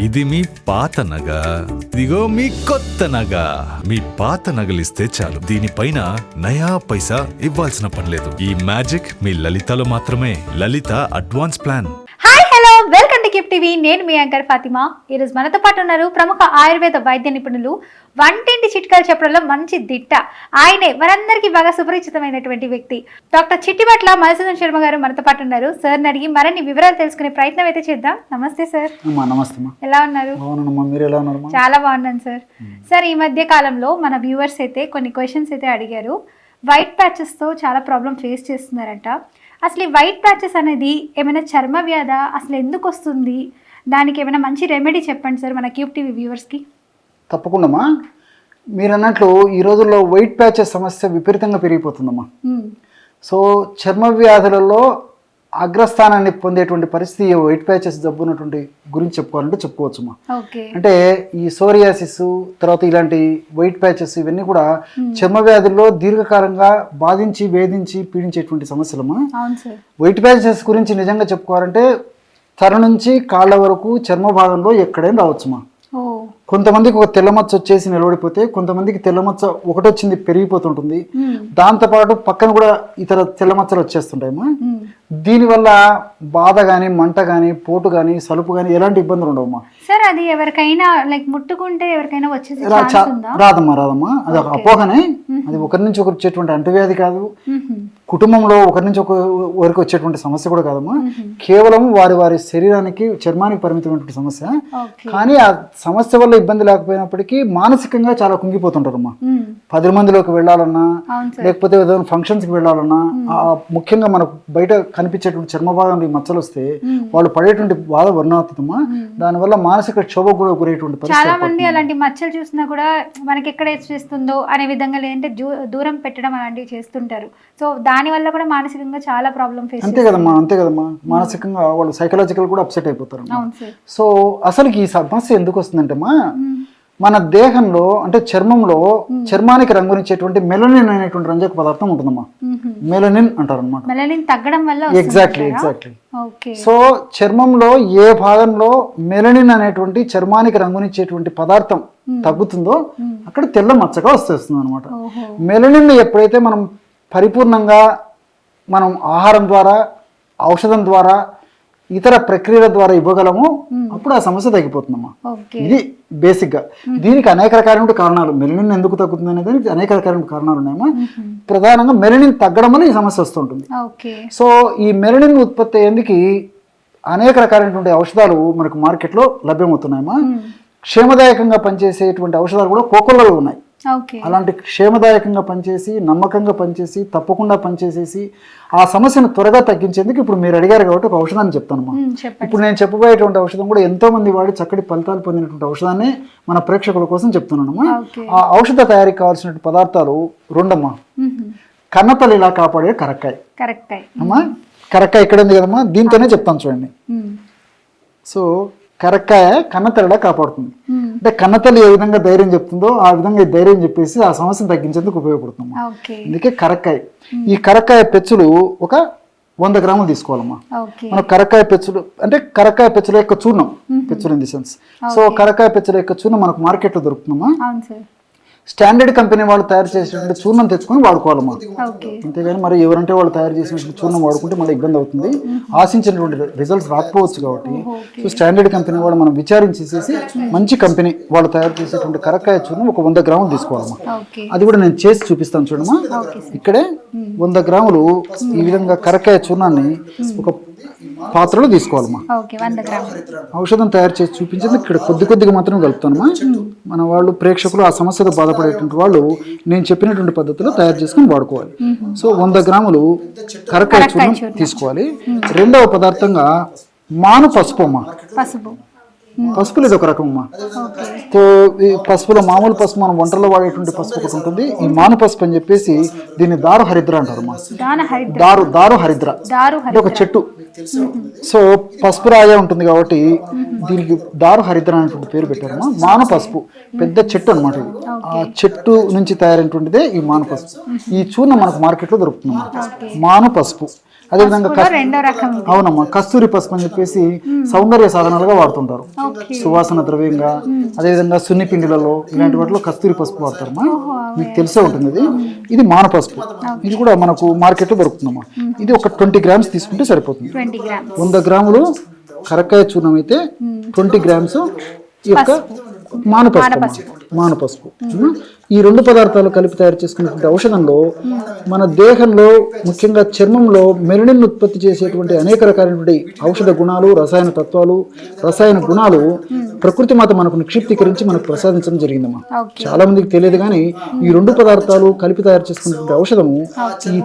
ఇది మీ పాత నగ. ఇదిగో మీ కొత్త నగ. మీ పాత నగలిస్తే చాలు. దీనిపైన నయా పైసా ఇవ్వాల్సిన పని లేదు. ఈ మ్యాజిక్ మీ లలితలో మాత్రమే. Lalitha advance plan. Hi hello gift TV నేను మీ యాంకర్ ఫాతిమా. ఈరోజు మనతో పాటు ఉన్నారు ప్రముఖ ఆయుర్వేద వైద్య నిపుణులు వంటింటి చిట్కాలు చెప్పడంలో మంచి దిట్ట. ఆయనే మనందరికీ బాగా సుపరిచితమైనటువంటి వ్యక్తి. డాక్టర్ చిట్టిపట్ల మధుసూదన్ శర్మ గారు మనతో పాటు ఉన్నారు. సార్ని అడిగి మరిన్ని వివరాలు తెలుసుకునే ప్రయత్నం అయితే చేద్దాం. నమస్తే సార్. నమస్తే ఎలా ఉన్నారు? చాలా బాగున్నాను సార్. సార్ ఈ మధ్య కాలంలో మన వ్యూవర్స్ అయితే కొన్ని క్వశ్చన్స్ అయితే అడిగారు. వైట్ ప్యాచెస్తో చాలా ప్రాబ్లం ఫేస్ చేస్తున్నారట. అసలు ఈ వైట్ ప్యాచెస్ అనేది ఏమైనా చర్మ వ్యాధ? అసలు ఎందుకు వస్తుంది? దానికి ఏమైనా మంచి రెమెడీ చెప్పండి సార్ మన క్యూబ్ టీవీ వ్యూవర్స్కి తప్పకుండామ్మా మీరు అన్నట్లు ఈ రోజుల్లో వైట్ ప్యాచెస్ సమస్య విపరీతంగా పెరిగిపోతుందమ్మా. సో చర్మ వ్యాధులలో అగ్రస్థానాన్ని పొందేటువంటి పరిస్థితి వైట్ ప్యాచెస్ జబ్బు ఉన్నటువంటి గురించి చెప్పుకోవాలంటే చెప్పుకోవచ్చుమా. ఓకే. అంటే ఈ సోరియాసిస్ తర్వాత ఇలాంటి వైట్ ప్యాచెస్ ఇవన్నీ కూడా చర్మ వ్యాధుల్లో దీర్ఘకాలంగా బాధించి వేధించి పీడించేటువంటి సమస్యలమ్మా వైట్ ప్యాచెస్ గురించి నిజంగా చెప్పుకోవాలంటే తల నుంచి కాళ్ళ వరకు చర్మ భాగంలో ఎక్కడైనా రావచ్చుమా? కొంతమందికి ఒక తెల్లమచ్చ వచ్చేసి నిలబడిపోతే కొంతమందికి తెల్లమచ్చ ఒకటొచ్చింది పెరిగిపోతుంటుంది. దాంతోపాటు పక్కన కూడా ఇతర తెల్లమచ్చలు వచ్చేస్తుంటాయమ్మా. మ్మ్. దీనివల్ల బాధ కానీ మంట కానీ పోటు కానీ సలుపు కానీ ఎలాంటి ఇబ్బందులు ఉండవమ్మా. సార్ అది ఎవరికైనా లైక్ ముట్టుకుంటే ఎవరికైనా వచ్చేసి రాదమ్మా రాదమ్మా. అది ఒక అపోహనే. అది ఒకరి నుంచి ఒకరు వచ్చేటువంటి అంటువ్యాధి కాదు. కుటుంబంలో ఒకరి నుంచి ఒక ఒకరికి వచ్చేటువంటి సమస్య కూడా కాదమ్మా. కేవలం వారి వారి శరీరానికి చర్మానికి పరిమితమైనటువంటి సమస్య. కానీ ఆ సమస్య వల్ల ఇబ్బంది లేకపోయినప్పటికీ మానసికంగా చాలా కుంగిపోతుంటారమ్మా. మ్మ్. పది మందిలోకి వెళ్ళాలన్నా లేకపోతే ఏదైనా ఫంక్షన్స్కి వెళ్ళాలన్నా ఆ ముఖ్యంగా మనకు బయట కనిపించేటువంటి చర్మ భాగంలో ఈ మచ్చలు వస్తే వాళ్ళు పడేటువంటి బాధ వర్ణాతీతమా? దానివల్ల మానసిక క్షోభ కూడా పరిస్థితి చాలా మంది అలాంటి మచ్చలు చూసినా కూడా మనకి ఎక్కడ చేస్తుందో అనే విధంగా లేదంటే దూరం పెట్టడం అలాంటివి చేస్తుంటారు. సో దాని వల్ల కూడా మానసికంగా చాలా ప్రాబ్లం ఫేస్ అంతే కదమ్మా అంతే కదమ్మా. మానసికంగా వాళ్ళు సైకలాజికల్ కూడా అప్సెట్ అయిపోతారు సో అసలుకి ఈ సమస్య ఎందుకు వస్తుందంటేమా మన దేహంలో అంటే చర్మంలో చర్మానికి రంగునిచ్చేటువంటి మెలనిన్ అనేటువంటి రంజక పదార్థం ఉంటుందమ్మా. మెలనిన్ అంటారు అనమాట మెలనిన్ తగ్గడం వల్ల ఎగ్జాక్ట్లీ ఎగ్జాక్ట్లీ సో చర్మంలో ఏ భాగంలో మెలనిన్ అనేటువంటి చర్మానికి రంగునిచ్చేటువంటి పదార్థం తగ్గుతుందో అక్కడ తెల్ల మచ్చగా వస్తేస్తుంది అనమాట మెలనిన్ ఎప్పుడైతే మనం పరిపూర్ణంగా మనం ఆహారం ద్వారా ఔషధం ద్వారా ఇతర ప్రక్రియల ద్వారా ఇవ్వగలము అప్పుడు ఆ సమస్య తగ్గిపోతుందమ్మా. ఇది బేసిక్గా దీనికి అనేక రకాలైన కారణాలు మెలనిన్ ఎందుకు తగ్గుతుంది అనేది దానికి అనేక రకాలైన కారణాలు ఉన్నాయమ్మా. ప్రధానంగా మెలనిన్ తగ్గడం వల్ల ఈ సమస్య వస్తుంటుంది సో ఈ మెలనిన్ ఉత్పత్తి అయ్యేందుకు అనేక రకాలైనటువంటి ఔషధాలు మనకు మార్కెట్లో లభ్యమవుతున్నాయమ్మా. క్షేమదాయకంగా పనిచేసేటువంటి ఔషధాలు కూడా కోకోలలో ఉన్నాయి. అలాంటి క్షేమదాయకంగా పనిచేసి నమ్మకంగా పనిచేసి తప్పకుండా పనిచేసేసి ఆ సమస్యను త్వరగా తగ్గించేందుకు ఇప్పుడు మీరు అడిగారు కాబట్టి ఒక ఔషధాన్ని చెప్తానమ్మా ఇప్పుడు నేను చెప్పబోయేటువంటి ఔషధం కూడా ఎంతో మంది వాడి చక్కటి ఫలితాలు పొందినటువంటి ఔషధాన్ని మన ప్రేక్షకుల కోసం చెప్తున్నానమ్మా ఆ ఔషధ తయారీకి కావాల్సిన పదార్థాలు రెండమ్మా. కన్నతల్లిలా కాపాడే కరక్కాయ. కరెక్ట్ అమ్మా కరక్కాయ ఇక్కడ ఉంది కదమ్మా దీంతోనే చెప్తాను చూడండి. సో కరక్కాయ కన్నతల్లిలా కాపాడుతుంది. అంటే కన్నతల్లి ఏ విధంగా ధైర్యం చెప్తుందో ఆ విధంగా ధైర్యం చెప్పేసి ఆ సమస్యను తగ్గించేందుకు ఉపయోగపడుతుంది అందుకే కరక్కాయ. ఈ కరక్కాయ పెచ్చులు ఒక వంద గ్రాములు తీసుకోవాలమ్మా. మన కరక్కాయ పెచ్చులు అంటే కరక్కాయ పెచ్చుల యొక్క చూర్ణం పెచ్చులు ఇన్ ది సెన్స్ సో కరక్కాయ పెచ్చుల యొక్క చూర్ణం మనకు మార్కెట్లో దొరుకుతుందమ్మా. స్టాండర్డ్ కంపెనీ వాళ్ళు తయారు చేసినటువంటి చూర్ణం తెచ్చుకొని వాడుకోవాలమ్మా ఓకే. అంతేగాని మరి ఎవరంటే వాళ్ళు తయారు చేసినటువంటి చూర్ణం వాడుకుంటే మళ్ళీ ఇబ్బంది అవుతుంది. ఆశించినటువంటి రిజల్ట్స్ రాకపోవచ్చు కాబట్టి సో స్టాండర్డ్ కంపెనీ వాళ్ళు మనం విచారించేసేసి మంచి కంపెనీ వాళ్ళు తయారు చేసేటువంటి కరక్కాయ చూర్ణం ఒక వంద గ్రాములు తీసుకోవాలమ్మా. ఓకే అది కూడా నేను చేసి చూపిస్తాను చూడమ్మా. ఇక్కడే వంద గ్రాములు ఈ విధంగా కరక్కాయ చూర్ణాన్ని ఒక పాత్రలో తీసుకోవాలమ్మా. ఓకే వంద గ్రాములు. ఔషధం తయారు చేసి చూపించేది. ఇక్కడ కొద్ది కొద్దిగా మాత్రమే కలుపుతానమ్మా. మన వాళ్ళు ప్రేక్షకులు ఆ సమస్యతో బాధపడేటువంటి వాళ్ళు నేను చెప్పినటువంటి పద్ధతిలో తయారు చేసుకొని వాడుకోవాలి. సో వంద గ్రాములు కరక్కాయ చూర్ణం తీసుకోవాలి. రెండవ పదార్థంగా మాను పసుపు అమ్మా. పసుపు. పసుపులు ఇది ఒక రకం అమ్మా సో ఈ పసుపులో మామూలు పసుపు మనం వంటల్లో వాడేటువంటి పసుపు ఒకటి ఉంటుంది. ఈ మాను పసుపు అని చెప్పేసి దీన్ని దారు హరిద్ర అంటారు అమ్మా దాన హరిద్ర. దారు దారు హరిద్ర. ఒక చెట్టు. సో పసుపు రాజా ఉంటుంది కాబట్టి దీనికి దారు హరిద్ర అనేటువంటి పేరు పెట్టారమ్మా. మాను పసుపు. పెద్ద చెట్టు అనమాట ఇది. ఆ చెట్టు నుంచి తయారైనటువంటిదే ఈ మాను పసుపు. ఈ చూర్ణం మనకు మార్కెట్లో దొరుకుతుంది మాను పసుపు. అదేవిధంగా రెండో రకం. అవునమ్మా కస్తూరి పసుపు అని చెప్పేసి సౌందర్య సాధనాలుగా వాడుతుంటారు. సువాసన ద్రవ్యంగా అదేవిధంగా సున్ని పిండిలలో ఇలాంటి వాటిలో కస్తూరి పసుపు వాడతారమ్మా. మీకు తెలిసే ఉంటుంది ఇది. ఇది మాన పసుపు. ఇది కూడా మనకు మార్కెట్లో దొరుకుతుందమ్మా. ఇది ఒక ట్వంటీ గ్రామ్స్ తీసుకుంటే సరిపోతుంది. వంద గ్రాములు కరక్కాయ చూర్ణం అయితే ట్వంటీ గ్రామ్స్ ఈ యొక్క మానపసుపు మానపసుపు ఈ రెండు పదార్థాలు కలిపి తయారు చేసుకున్నటువంటి ఔషధంలో మన దేహంలో ముఖ్యంగా చర్మంలో మెరినిన్ ఉత్పత్తి చేసేటువంటి అనేక రకాలైనటువంటి ఔషధ గుణాలు రసాయన తత్వాలు రసాయన గుణాలు ప్రకృతి మాత మనకు నిక్షిప్తీకరించి మనకు ప్రసాదించడం జరిగిందమ్మా. చాలా మందికి తెలియదు కానీ ఈ రెండు పదార్థాలు కలిపి తయారు చేసుకున్నటువంటి ఔషధము ఈ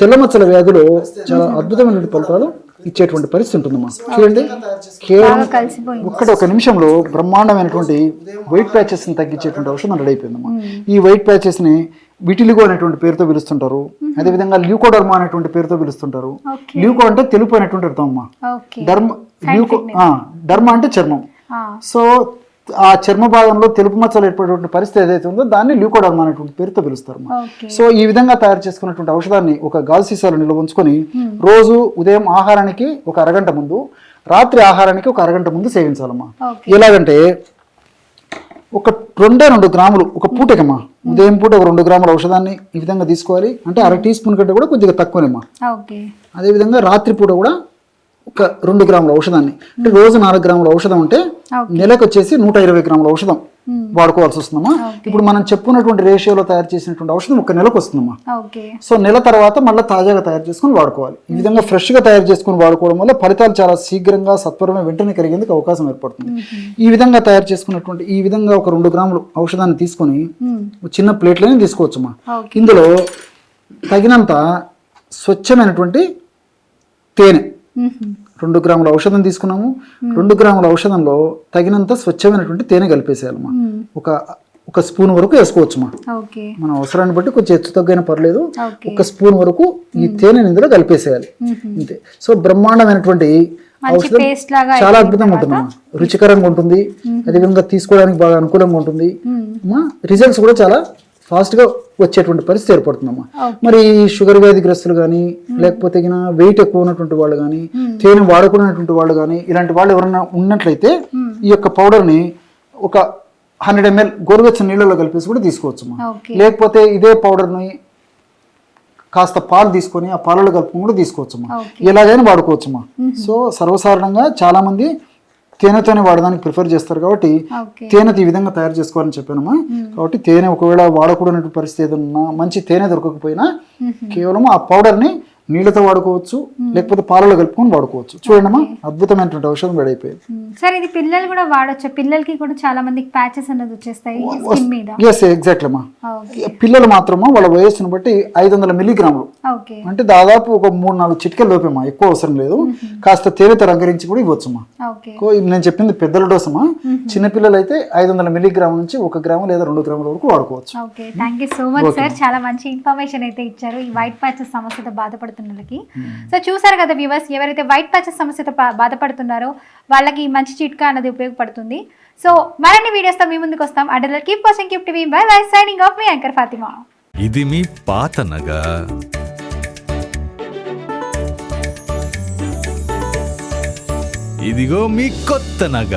తెల్లమచ్చల వ్యాధిలో చాలా అద్భుతమైనటువంటి ఫలితాలు ఇచ్చేటువంటి పరిస్థితి ఉంటుందమ్మా. చూడండి. కేవలం ఒక్కటి ఒక నిమిషంలో బ్రహ్మాండమైనటువంటి వైట్ ప్యాచెస్ని తగ్గించేటువంటి ఔషధం రెడీ అయిపోయిందమ్మా ఈ వైట్ ప్యాచెస్ని విటిలిగో అనేటువంటి పేరుతో పిలుస్తుంటారు. అదేవిధంగా ల్యూకోడర్మా అనేటువంటి పేరుతో పిలుస్తుంటారు. ల్యూకో అంటే తెలుపు అనేటువంటి అర్థం అమ్మా. డర్మ ల్యూకో ఆ, డర్మ అంటే చర్మం. సో ఆ చర్మ భాగంలో తెలుపు మచ్చలు ఏర్పడేటువంటి పరిస్థితి ఏదైతే ఉందో దాన్ని ల్యూకోడర్మా అనేటువంటి పేరుతో పిలుస్తారు సో ఈ విధంగా తయారు చేసుకున్నటువంటి ఔషధాన్ని ఒక గాజు సీసాలో నిల్వ ఉంచుకొని రోజు ఉదయం ఆహారానికి ఒక అరగంట ముందు రాత్రి ఆహారానికి ఒక అరగంట ముందు సేవించాలమ్మా. ఎలాగంటే ఒక రెండే రెండు గ్రాములు ఒక పూటకమ్మా. ఉదయం పూట ఒక రెండు గ్రాముల ఔషధాన్ని ఈ విధంగా తీసుకోవాలి. అంటే అర టీ స్పూన్ కంటే కూడా కొద్దిగా తక్కువనేమ్మా. అదేవిధంగా రాత్రి పూట కూడా ఒక రెండు గ్రాముల ఔషధాన్ని. అంటే రోజు నాలుగు గ్రాముల ఔషధం ఉంటే. నెలకు వచ్చేసి నూట ఇరవై గ్రాముల ఔషధం మ్మ్. వాడుకోవాల్సి వస్తుందమ్మా ఇప్పుడు మనం చెప్పుకున్నటువంటి రేషియోలో తయారు చేసినటువంటి ఔషధం ఒక నెలకు వస్తుందమ్మా సో నెల తర్వాత మళ్ళీ తాజాగా తయారు చేసుకొని వాడుకోవాలి. ఈ విధంగా ఫ్రెష్గా తయారు చేసుకొని వాడుకోవడం వల్ల ఫలితాలు చాలా శీఘ్రంగా సత్వరమే వెంటనే కలిగేందుకు అవకాశం ఏర్పడుతుంది. ఈ విధంగా తయారు చేసుకున్నటువంటి ఈ విధంగా ఒక రెండు గ్రాములు ఔషధాన్ని తీసుకొని చిన్న ప్లేట్లోనే తీసుకోవచ్చమ్మా. ఇందులో తగినంత స్వచ్ఛమైనటువంటి తేనె. రెండు గ్రాముల ఔషధం తీసుకున్నాము. రెండు గ్రాముల ఔషధంలో తగినంత స్వచ్ఛమైనటువంటి తేనె కలిపేసేయాలమ్మా. మ్మ్. ఒక ఒక స్పూన్ వరకు వేసుకోవచ్చుమా. ఓకే. మన అవసరాన్ని బట్టి కొంచెం హెచ్చు తగ్గైనా పర్లేదు. ఒక స్పూన్ వరకు ఈ తేనెని ఇందులో కలిపేసేయాలి. అంతే. సో బ్రహ్మాండమైనటువంటి ఔషధం చాలా అద్భుతంగా ఉంటుందమ్మా. రుచికరంగా ఉంటుంది. అదేవిధంగా తీసుకోవడానికి బాగా అనుకూలంగా ఉంటుంది. రిజల్ట్స్ కూడా చాలా ఫాస్ట్గా వచ్చేటువంటి పరిస్థితి ఏర్పడుతుందమ్మా. మరి షుగర్ వ్యాధిగ్రస్తులు కానీ లేకపోతే వెయిట్ ఎక్కువ ఉన్నటువంటి వాళ్ళు కానీ తేనె వాడుకున్నటువంటి వాళ్ళు కానీ ఇలాంటి వాళ్ళు ఎవరైనా ఉన్నట్లయితే ఈ యొక్క పౌడర్ని ఒక హండ్రెడ్ ఎంఎల్ గోరువెచ్చని నీళ్ళలో కలిపేసి కూడా తీసుకోవచ్చమ్మా. లేకపోతే ఇదే పౌడర్ని కాస్త పాలు తీసుకొని ఆ పాలలో కలుపుకొని కూడా తీసుకోవచ్చమ్మా. ఎలాగైనా వాడుకోవచ్చమ్మా. సో సర్వసాధారణంగా చాలా మంది తేనెతోనే వాడడానికి ప్రిఫర్ చేస్తారు కాబట్టి తేనెతో ఈ విధంగా తయారు చేసుకోవాలని చెప్పానమ్మా కాబట్టి తేనె ఒకవేళ వాడకూడనటువంటి పరిస్థితి ఏదైనా ఉన్నా, మంచి తేనె దొరకకపోయినా కేవలం ఆ పౌడర్ని నీళ్ళతో వాడుకోవచ్చు లేకపోతే పాలలో కలుపుకొని వాడుకోవచ్చు. చూడండమ్మా అద్భుతమైనటువంటి ఔషధం రెడీ అయిపోయింది. సార్ ఇది పిల్లలు కూడా వాడొచ్చు? పిల్లలకి కూడా చాలా మందికి ప్యాచెస్ అనేది వచ్చేస్తాయి స్కిన్ మీద. ఎస్ ఎగ్జాక్ట్లీ అమ్మా. పిల్లలు మాత్రమా వాళ్ళ వయస్సును బట్టి ఐదు వందల మిల్లీగ్రాములు. ఓకే. అంటే దాదాపు ఒక మూడు నాలుగు చిటికలు లోపేమా? ఎక్కువ అవసరం లేదు. కాస్త తేనెతో రంగరించి కూడా ఎక్కువ నేను చెప్పింది పెద్దల డోసమ్మా చిన్నపిల్లలు అయితే ఐదు వందల మిల్లీగ్రాముల నుంచి ఒక గ్రాము లేదా రెండు గ్రాముల వరకు వాడుకోవచ్చు. Thank you so much sir చాలా మంచి ఇన్ఫర్మేషన్ అయితే ఇచ్చారు. ఈ వైట్ ప్యాచెస్ సమస్యతో బాధపడుతున్న వాళ్ళకి. సో చూసారు కదా వ్యూవర్స్ ఎవరైతే వైట్ ప్యాచెస్ సమస్యతో బాధపడుతున్నారో వాళ్ళకి ఈ మంచి చిట్కా అన్నది ఉపయోగపడుతుంది. సో మరిన్ని వీడియోస్తో మీ ముందుకు వస్తాం. అడ్డల keep watching keep TV bye bye signing off మీ యాంకర్ ఫాతిమా ఇది మీ పాత నగ. ఇదిగో మీ కొత్త నగ.